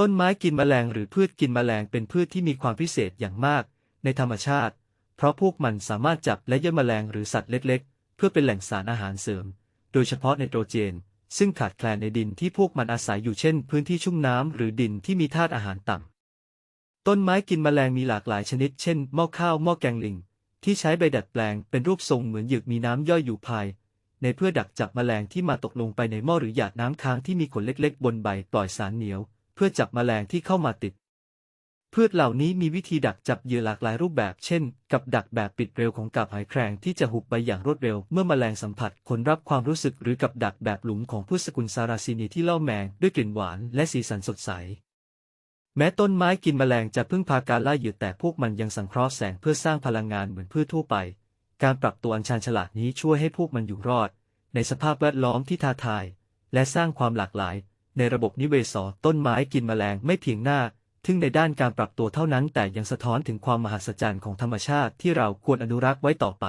ต้นไม้กินแมลงหรือพืชกินแมลงเป็นพืชที่มีความพิเศษอย่างมาก ในธรรมชาติ เพราะพวกมันสามารถจับและย่อยแมลงหรือสัตว์เล็ก ๆ เพื่อเป็นแหล่งสารอาหารเสริม โดยเฉพาะไนโตรเจน ซึ่งขาดแคลนในดินที่พวกมันอาศัยอยู่เช่น พื้นที่ชุ่มน้ำหรือดินที่มีธาตุอาหารต่ำต้นไม้กินแมลงมีหลากหลายชนิด เช่นหม้อข้าวหม้อแกงลิง ที่ใช้ใบดัดแปลงเป็นรูปทรงเหมือนหยึกมีน้ำย่อยอยู่ภายในเพื่อดักจับแมลงที่มาตกลงไปในหม้อหรือหยาดน้ำค้างที่มีขนเล็ก ๆ บนใบปล่อยสารเหนียว เพื่อจับแมลงที่เข้ามาติด พืชเหล่านี้มีวิธีดักจับเหยื่อหลากหลายรูปแบบ เช่น กับดักแบบปิดเร็วของกับหอยแครงที่จะหุบไปอย่างรวดเร็ว เมื่อแมลงสัมผัสคนรับความรู้สึกหรือกับดักแบบหลุมของพืชสกุลซาราซินีที่เล่อแมงด้วยกลิ่นหวานและสีสันสดใสแม้ต้นไม้กินแมลงจะพึ่งพาการล่าเหยื่อแต่พวกมันยังสังเคราะห์แสงเพื่อสร้างพลังงานเหมือนพืชทั่วไป การปรับตัวอันชาญฉลาดนี้ช่วยให้พวกมันอยู่รอด ในสภาพแวดล้อมที่ท้าทาย และสร้างความหลากหลาย ในระบบนิเวศต้นไม้กินแมลงไม่เพียงหน้าทึ่งในด้านการปรับตัวเท่านั้นแต่ยังสะท้อนถึงความมหัศจรรย์ของธรรมชาติที่เราควรอนุรักษ์ไว้ต่อไป